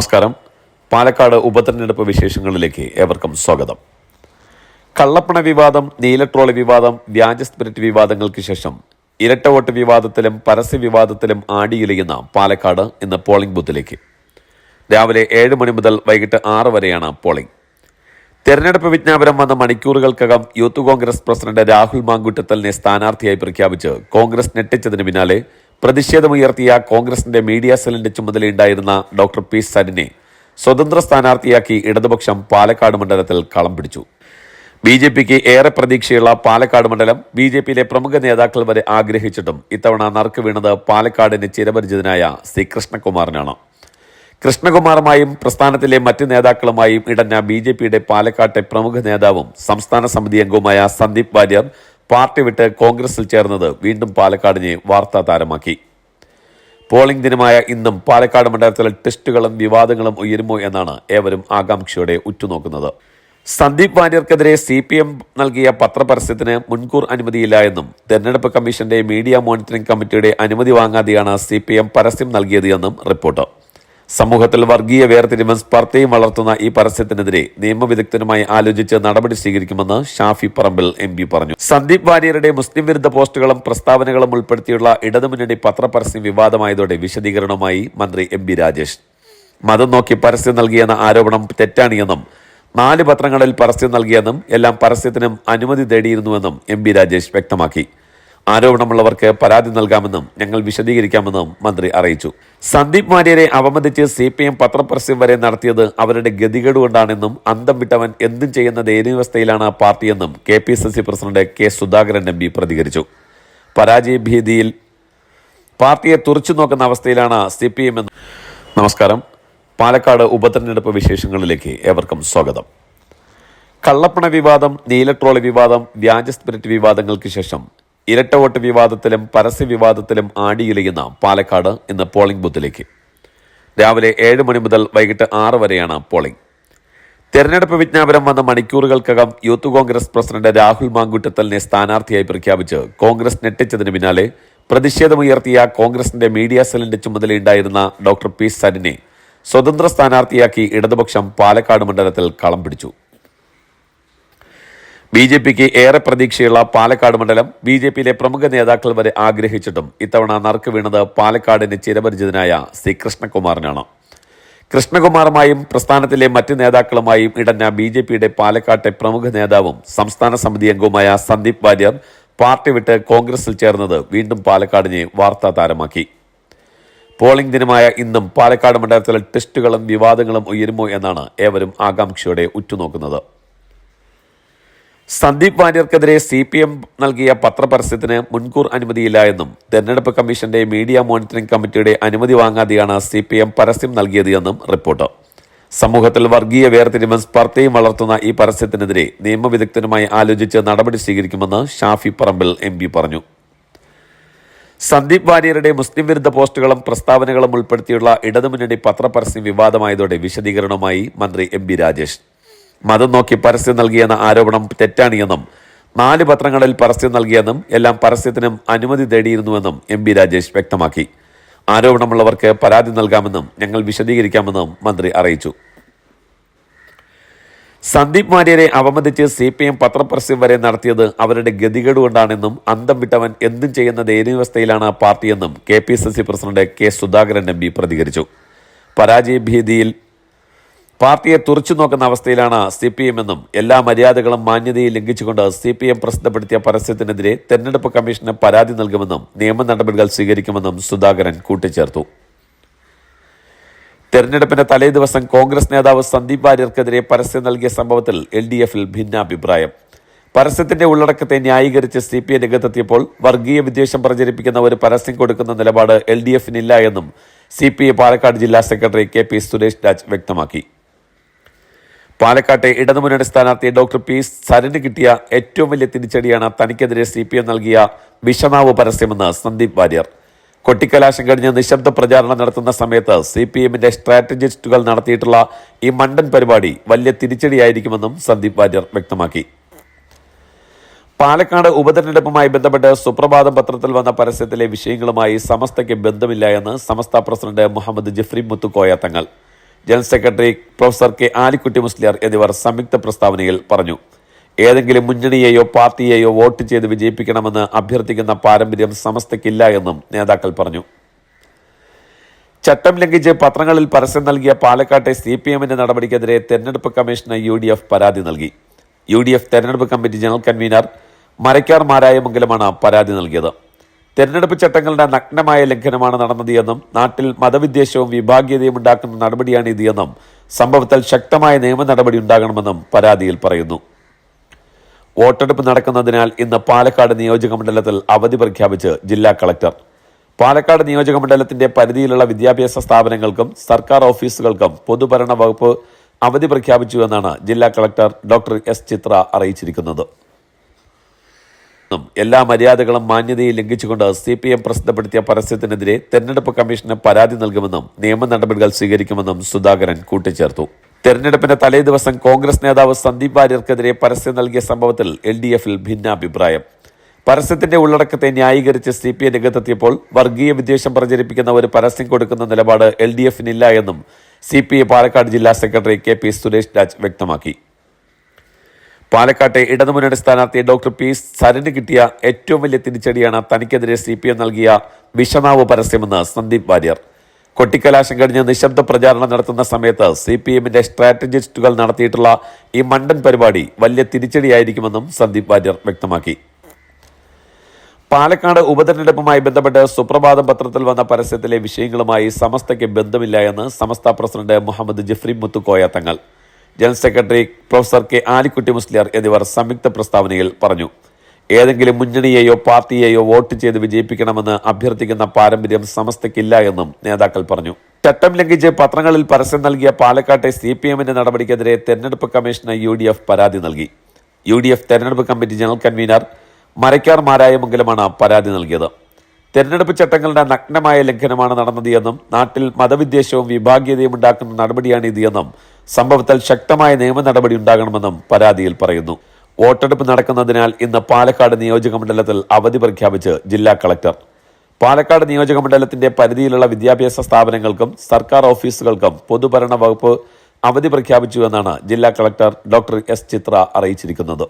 നമസ്കാരം. പാലക്കാട് ഉപതെരഞ്ഞെടുപ്പ് വിശേഷങ്ങളിലേക്ക് ഏവർക്കും സ്വാഗതം. കള്ളപ്പണ വിവാദം നീലട്രോളി വിവാദം വ്യാജ സ്പിരിറ്റ് വിവാദങ്ങൾക്ക് ശേഷം ഇരട്ട വോട്ട് വിവാദത്തിലും പരസ്യ വിവാദത്തിലും ആടിയിലയുന്ന പാലക്കാട് ഇന്ന് പോളിംഗ് ബൂത്തിലേക്ക്. രാവിലെ ഏഴ് മണി മുതൽ വൈകിട്ട് ആറ് വരെയാണ് പോളിംഗ്. തെരഞ്ഞെടുപ്പ് വിജ്ഞാപനം വന്ന മണിക്കൂറുകൾക്കകം യൂത്ത് കോൺഗ്രസ് പ്രസിഡന്റ് രാഹുൽ മാങ്കുട്ടത്തലിനെ സ്ഥാനാർത്ഥിയായി പ്രഖ്യാപിച്ച് കോൺഗ്രസ് ഞെട്ടിച്ചതിന് പിന്നാലെ പ്രതിഷേധമുയർത്തിയ കോൺഗ്രസിന്റെ മീഡിയ സെല്ലിന്റെ ചുമതലയുണ്ടായിരുന്ന ഡോക്ടർ പി സരിനെ സ്വതന്ത്ര സ്ഥാനാർത്ഥിയാക്കി ഇടതുപക്ഷം പാലക്കാട് മണ്ഡലത്തിൽ കളം പിടിച്ചു. ബി ജെ പിക്ക് ഏറെ പ്രതീക്ഷയുള്ള പാലക്കാട് മണ്ഡലം ബി ജെ പിയിലെ പ്രമുഖ നേതാക്കൾ വരെ ആഗ്രഹിച്ചിട്ടും ഇത്തവണ നറുക്ക് വീണത് പാലക്കാടിന് ചിരപരിചിതനായ സി കൃഷ്ണകുമാറിനാണ്. കൃഷ്ണകുമാറുമായും പ്രസ്ഥാനത്തിലെ മറ്റ് നേതാക്കളുമായും ഇടഞ്ഞ ബി ജെ പിയുടെ പാലക്കാട്ടെ പ്രമുഖ നേതാവും സംസ്ഥാന സമിതി അംഗവുമായ സന്ദീപ് വാര്യർ പാർട്ടി വിട്ട് കോൺഗ്രസിൽ ചേർന്നത് വീണ്ടും പാലക്കാടിനെ വാർത്താ താരമാക്കി. പോളിംഗ് ദിനമായ ഇന്നും പാലക്കാട് മണ്ഡലത്തിൽ ടെസ്റ്റുകളും വിവാദങ്ങളും ഉയരുമോ എന്നാണ് ഏവരും ആകാംക്ഷയോടെ ഉറ്റുനോക്കുന്നത്. സന്ദീപ് വാര്യർക്കെതിരെ സി പി എം നൽകിയ പത്രപരസ്യത്തിന് മുൻകൂർ അനുമതിയില്ല എന്നും തെരഞ്ഞെടുപ്പ് കമ്മീഷന്റെ മീഡിയ മോണിറ്ററിംഗ് കമ്മിറ്റിയുടെ അനുമതി വാങ്ങാതെയാണ് സി പി എം പരസ്യം നൽകിയത് എന്നും റിപ്പോർട്ട്. സമൂഹത്തിൽ വർഗീയ വേർതിരിവും സ്പർദ്ധയും വളർത്തുന്ന ഈ പരസ്യത്തിനെതിരെ നിയമവിദഗ്ധനുമായി ആലോചിച്ച് നടപടി സ്വീകരിക്കുമെന്ന് ഷാഫി പറമ്പിൽ എം പി പറഞ്ഞു. സന്ദീപ് വാര്യരുടെ മുസ്ലിം വിരുദ്ധ പോസ്റ്റുകളും പ്രസ്താവനകളും ഉൾപ്പെടുത്തിയുള്ള ഇടതുമുന്നണി പത്രപരസ്യം വിവാദമായതോടെ വിശദീകരണവുമായി മന്ത്രി എം പി രാജേഷ്. മതം നോക്കി പരസ്യം നൽകിയെന്ന ആരോപണം തെറ്റാണിയെന്നും നാല് പത്രങ്ങളിൽ പരസ്യം നൽകിയെന്നും എല്ലാം പരസ്യത്തിനും അനുമതി തേടിയിരുന്നുവെന്നും എം പി രാജേഷ് വ്യക്തമാക്കി. ആരോപണമുള്ളവർക്ക് പരാതി നൽകാമെന്നും ഞങ്ങൾ വിശദീകരിക്കാമെന്നും മന്ത്രി അറിയിച്ചു. സന്ദീപ് വാര്യരെ അവമതിച്ച് സി പി എം പത്രപരസ്യം വരെ നടത്തിയത് അവരുടെ ഗതികേട് കൊണ്ടാണെന്നും അന്തം വിട്ടവൻ എന്തും ചെയ്യുന്ന ദയനീയാവസ്ഥയിലാണ് പാർട്ടിയെന്നും K P C C president K Sudhakaran M P പ്രതികരിച്ചു. പരാജയ ഭീതിയിൽ പാർട്ടിയെ തുറച്ചു നോക്കുന്ന അവസ്ഥയിലാണ് സി പി എം എന്ന് നമസ്കാരം. പാലക്കാട് ഉപതെരഞ്ഞെടുപ്പ് വിശേഷങ്ങളിലേക്ക് ഏവർക്കും സ്വാഗതം. കള്ളപ്പണ വിവാദം നീലട്രോളി വിവാദം വ്യാജ സ്പിരിറ്റ് വിവാദങ്ങൾക്ക് ശേഷം ഇരട്ട വോട്ട് വിവാദത്തിലും പരസ്യ വിവാദത്തിലും ആടിയിലയുന്ന പാലക്കാട് ഇന്ന് പോളിംഗ് ബൂത്തിലേക്ക്. രാവിലെ ഏഴ് മണി മുതൽ വൈകിട്ട് ആറ് വരെയാണ് പോളിംഗ്. തെരഞ്ഞെടുപ്പ് വിജ്ഞാപനം വന്ന മണിക്കൂറുകൾക്കകം യൂത്ത് കോൺഗ്രസ് പ്രസിഡന്റ് രാഹുൽ മാങ്കുട്ടത്തലിനെ സ്ഥാനാർത്ഥിയായി പ്രഖ്യാപിച്ച് കോൺഗ്രസ് ഞെട്ടിച്ചതിന് പിന്നാലെ പ്രതിഷേധമുയർത്തിയ കോൺഗ്രസിന്റെ മീഡിയ സെല്ലിന്റെ ചുമതലയുണ്ടായിരുന്ന ഡോക്ടർ പി സരിനെ സ്വതന്ത്ര സ്ഥാനാർത്ഥിയാക്കി ഇടതുപക്ഷം പാലക്കാട് മണ്ഡലത്തിൽ കളം പിടിച്ചു. ബി ജെ പിക്ക് ഏറെ പ്രതീക്ഷയുള്ള പാലക്കാട് മണ്ഡലം ബി ജെ പിയിലെ പ്രമുഖ നേതാക്കൾ വരെ ആഗ്രഹിച്ചിട്ടും ഇത്തവണ നറുക്ക് വീണത് പാലക്കാടിന് ചിരപരിചിതനായ സി കൃഷ്ണകുമാറിനാണ്. കൃഷ്ണകുമാറുമായും പ്രസ്ഥാനത്തിലെ മറ്റ് നേതാക്കളുമായും ഇടഞ്ഞ ബി ജെ പിയുടെ പാലക്കാട്ടെ പ്രമുഖ നേതാവും സംസ്ഥാന സമിതി അംഗവുമായ സന്ദീപ് വാര്യർ പാർട്ടി വിട്ട് കോൺഗ്രസിൽ ചേർന്നത് വീണ്ടും പാലക്കാടിനെ വാർത്താ താരമാക്കി. പോളിംഗ് ദിനമായ ഇന്നും പാലക്കാട് മണ്ഡലത്തിലെ ടെസ്റ്റുകളും വിവാദങ്ങളും ഉയരുമോ എന്നാണ് ഏവരും ആകാംക്ഷയോടെ ഉറ്റുനോക്കുന്നത്. സന്ദീപ് വാര്യർക്കെതിരെ സി പി എം നൽകിയ പത്രപരസ്യത്തിന് മുൻകൂർ അനുമതിയില്ല എന്നും തെരഞ്ഞെടുപ്പ് കമ്മീഷന്റെ മീഡിയ മോണിറ്ററിംഗ് കമ്മിറ്റിയുടെ അനുമതി വാങ്ങാതെയാണ് സി പി എം പരസ്യം നൽകിയത് എന്നും റിപ്പോർട്ട്. സമൂഹത്തിൽ വർഗീയ വേർതിരിവും സ്പർദ്ധയും വളർത്തുന്ന ഈ പരസ്യത്തിനെതിരെ നിയമവിദഗ്ധനുമായി ആലോചിച്ച് നടപടി സ്വീകരിക്കുമെന്ന് ഷാഫി പറമ്പിൽ എം പറഞ്ഞു. സന്ദീപ് വാര്യരുടെ മുസ്ലിം വിരുദ്ധ പോസ്റ്റുകളും പ്രസ്താവനകളും ഉൾപ്പെടുത്തിയുള്ള ഇടതുമുന്നണി പത്രപരസ്യം വിവാദമായതോടെ വിശദീകരണവുമായി മന്ത്രി എം രാജേഷ്. മതം നോക്കി പരസ്യം നൽകിയെന്ന ആരോപണം തെറ്റാണിയെന്നും നാല് പത്രങ്ങളിൽ പരസ്യം നൽകിയെന്നും എല്ലാം പരസ്യത്തിനും അനുമതി തേടിയിരുന്നുവെന്നും എം ബി രാജേഷ് വ്യക്തമാക്കി. ആരോപണമുള്ളവർക്ക് പരാതി നൽകാമെന്നും ഞങ്ങൾ വിശദീകരിക്കാമെന്നും മന്ത്രി അറിയിച്ചു. സന്ദീപ് വാര്യരെ അവമതിച്ച് സി പി എം പത്രപരസ്യം വരെ നടത്തിയത് അവരുടെ ഗതികേട് കൊണ്ടാണെന്നും അന്തം വിട്ടവൻ എന്തും ചെയ്യുന്ന ദയനീയാവസ്ഥയിലാണ് പാർട്ടിയെന്നും K P C C president K Sudhakaran M P പ്രതികരിച്ചു. പരാജയ ഭീതിയിൽ പാർട്ടിയെ തുറച്ചു നോക്കുന്ന അവസ്ഥയിലാണ് സി പി എം എന്നും എല്ലാ മര്യാദകളും മാന്യതയും ലംഘിച്ചുകൊണ്ട് സി പി എം പ്രസിദ്ധപ്പെടുത്തിയ പരസ്യത്തിനെതിരെ തെരഞ്ഞെടുപ്പ് കമ്മീഷന് പരാതി നൽകുമെന്നും നിയമ നടപടികൾ സ്വീകരിക്കുമെന്നും സുധാകരൻ കൂട്ടിച്ചേർത്തു. തെരഞ്ഞെടുപ്പിന്റെ തലേദിവസം കോൺഗ്രസ് നേതാവ് സന്ദീപ് വാര്യർക്കെതിരെ പരസ്യം നൽകിയ സംഭവത്തിൽ എൽ ഡി എഫിൽ ഭിന്നാഭിപ്രായം. പരസ്യത്തിന്റെ ഉള്ളടക്കത്തെ ന്യായീകരിച്ച് സി പി ഐ രംഗത്തെത്തിയപ്പോൾ വർഗീയ വിദ്വേഷം പ്രചരിപ്പിക്കുന്ന ഒരു പരസ്യം കൊടുക്കുന്ന നിലപാട് എൽ ഡി എഫിനില്ല എന്നും സി പി ഐ പാലക്കാട് ജില്ലാ secretary K P Suresh Raj വ്യക്തമാക്കി. പാലക്കാട്ടെ ഇടതുമുന്നണി സ്ഥാനാർത്ഥി ഡോക്ടർ പി സരന് കിട്ടിയ ഏറ്റവും വലിയ തിരിച്ചടിയാണ് തനിക്കെതിരെ സി പി എം നൽകിയ വിഷമാവ് പരസ്യമെന്ന് സന്ദീപ് വാര്യർ. കൊട്ടിക്കലാശം കഴിഞ്ഞ് നിശബ്ദ പ്രചാരണം നടത്തുന്ന സമയത്ത് സി പി എമ്മിന്റെ സ്ട്രാറ്റജിസ്റ്റുകൾ നടത്തിയിട്ടുള്ള ഈ മണ്ടൻ പരിപാടി വലിയ തിരിച്ചടിയായിരിക്കുമെന്നും സന്ദീപ് വാര്യർ വ്യക്തമാക്കി. പാലക്കാട് ഉപതെരഞ്ഞെടുപ്പുമായി ബന്ധപ്പെട്ട് സുപ്രഭാതം പത്രത്തിൽ വന്ന പരസ്യത്തിലെ വിഷയങ്ങളുമായി സമസ്തയ്ക്ക് ബന്ധമില്ല എന്ന് Samastha president Muhammad Jifri Muthukoya Thangal. General secretary professor K Alikutty Musliyar എന്നിവർ സംയുക്ത പ്രസ്താവനയിൽ പറഞ്ഞു. ഏതെങ്കിലും മുന്നണിയെയോ പാർട്ടിയെയോ വോട്ട് ചെയ്ത് വിജയിപ്പിക്കണമെന്ന് അഭ്യർത്ഥിക്കുന്ന പാരമ്പര്യം സമസ്തയ്ക്കില്ല എന്നും നേതാക്കൾ പറഞ്ഞു. ചട്ടം ലംഘിച്ച് പത്രങ്ങളിൽ പരസ്യം നൽകിയ പാലക്കാട്ടെ സി പി എമ്മിന്റെ നടപടിക്കെതിരെ തെരഞ്ഞെടുപ്പ് കമ്മീഷന് യു ഡി എഫ് പരാതി നൽകി. യു ഡി എഫ് തെരഞ്ഞെടുപ്പ് കമ്മിറ്റി ജനറൽ കൺവീനർ മരക്കാർ മാരായമംഗലമാണ് പരാതി നൽകിയത്. തെരഞ്ഞെടുപ്പ് ചട്ടങ്ങളുടെ നഗ്നമായ ലംഘനമാണ് നടന്നത് എന്നും നാട്ടിൽ മതവിദ്വേഷവും വിഭാഗീയതയും ഉണ്ടാക്കുന്ന നടപടിയാണ് ഇത് എന്നും സംഭവത്തിൽ ശക്തമായ നിയമ നടപടി ഉണ്ടാകണമെന്നും പരാതിയിൽ പറയുന്നു. വോട്ടെടുപ്പ് നടക്കുന്നതിനാൽ ഇന്ന് പാലക്കാട് നിയോജക മണ്ഡലത്തിൽ അവധി പ്രഖ്യാപിച്ച് ജില്ലാ കളക്ടർ. പാലക്കാട് നിയോജക മണ്ഡലത്തിന്റെ പരിധിയിലുള്ള വിദ്യാഭ്യാസ സ്ഥാപനങ്ങൾക്കും സർക്കാർ ഓഫീസുകൾക്കും പൊതുഭരണ വകുപ്പ് അവധി പ്രഖ്യാപിച്ചു എന്നാണ് ജില്ലാ കളക്ടർ ഡോക്ടർ എസ് ചിത്ര അറിയിച്ചിരിക്കുന്നത്. എല്ലാ മര്യാദകളും മാന്യതയും ലംഘിച്ചുകൊണ്ട് സി പി എം പ്രസിദ്ധപ്പെടുത്തിയ പരസ്യത്തിനെതിരെ തെരഞ്ഞെടുപ്പ് കമ്മീഷന് പരാതി നൽകുമെന്നും നിയമ നടപടികൾ സ്വീകരിക്കുമെന്നും സുധാകരൻ കൂട്ടിച്ചേർത്തു. തെരഞ്ഞെടുപ്പിന്റെ തലേദിവസം കോൺഗ്രസ് നേതാവ് സന്ദീപ് വാര്യർക്കെതിരെ പരസ്യം നൽകിയ സംഭവത്തിൽ എൽ ഡി എഫിൽ ഭിന്നാഭിപ്രായം. പരസ്യത്തിന്റെ ഉള്ളടക്കത്തെ ന്യായീകരിച്ച് സി പി ഐ രംഗത്തെത്തിയപ്പോൾ വർഗീയ വിദ്വേഷം പ്രചരിപ്പിക്കുന്ന ഒരു പരസ്യം കൊടുക്കുന്ന നിലപാട് എൽ ഡി എഫിനില്ല എന്നും സി പി ഐ പാലക്കാട് ജില്ലാ secretary K P Suresh Raj വ്യക്തമാക്കി. പാലക്കാട്ടെ ഇടതുമുന്നണി സ്ഥാനാർത്ഥി ഡോക്ടർ പി സരന് കിട്ടിയ ഏറ്റവും വലിയ തിരിച്ചടിയാണ് തനിക്കെതിരെ സി പി എം നൽകിയ വിഷനാവ് പരസ്യമെന്ന് സന്ദീപ് വാര്യർ. കൊട്ടിക്കലാശം കഴിഞ്ഞ് നിശബ്ദ പ്രചാരണം നടത്തുന്ന സമയത്ത് സി പി എമ്മിന്റെ സ്ട്രാറ്റജിസ്റ്റുകൾ നടത്തിയിട്ടുള്ള ഈ മണ്ടൻ പരിപാടി വലിയ തിരിച്ചടിയായിരിക്കുമെന്നും സന്ദീപ് വാര്യർ വ്യക്തമാക്കി. പാലക്കാട് ഉപതെരഞ്ഞെടുപ്പുമായി ബന്ധപ്പെട്ട് സുപ്രഭാതം പത്രത്തിൽ വന്ന പരസ്യത്തിലെ വിഷയങ്ങളുമായി സമസ്തയ്ക്ക് ബന്ധമില്ല എന്ന് Samastha president Muhammad Jifri Muthukoya Thangal. General secretary professor K Alikutty Musliyar എന്നിവർ സംയുക്ത പ്രസ്താവനയിൽ പറഞ്ഞു ഏതെങ്കിലും മുന്നണിയെയോ പാർട്ടിയെയോ വോട്ട് ചെയ്ത് വിജയിപ്പിക്കണമെന്ന് അഭ്യർത്ഥിക്കുന്ന പാരമ്പര്യം സമസ്തയ്ക്കില്ല എന്നും നേതാക്കൾ പറഞ്ഞു. ചട്ടം ലംഘിച്ച് പത്രങ്ങളിൽ പരസ്യം നൽകിയ പാലക്കാട്ടെ സി പി എമ്മിന്റെ നടപടിക്കെതിരെ തെരഞ്ഞെടുപ്പ് കമ്മീഷന് യു ഡി എഫ് പരാതി നൽകി. യു ഡി എഫ് തെരഞ്ഞെടുപ്പ് കമ്മിറ്റി ജനറൽ കൺവീനർ മരക്കാർ മാരായമംഗലമാണ് പരാതി നൽകിയത്. തെരഞ്ഞെടുപ്പ് ചട്ടങ്ങളുടെ നഗ്നമായ ലംഘനമാണ് നടന്നത് എന്നും നാട്ടിൽ മതവിദ്വേഷവും വിഭാഗീയതയും ഉണ്ടാക്കുന്ന നടപടിയാണ് ഇത് എന്നും സംഭവത്തിൽ ശക്തമായ നിയമ നടപടി ഉണ്ടാകണമെന്നും പരാതിയിൽ പറയുന്നു. വോട്ടെടുപ്പ് നടക്കുന്നതിനാൽ ഇന്ന് പാലക്കാട് നിയോജക മണ്ഡലത്തിൽ അവധി പ്രഖ്യാപിച്ച് ജില്ലാ കളക്ടർ. പാലക്കാട് നിയോജക മണ്ഡലത്തിന്റെ പരിധിയിലുള്ള വിദ്യാഭ്യാസ സ്ഥാപനങ്ങൾക്കും സർക്കാർ ഓഫീസുകൾക്കും പൊതുഭരണ വകുപ്പ് അവധി പ്രഖ്യാപിച്ചു എന്നാണ് ജില്ലാ കളക്ടർ ഡോക്ടർ എസ് ചിത്ര അറിയിച്ചിരിക്കുന്നത്.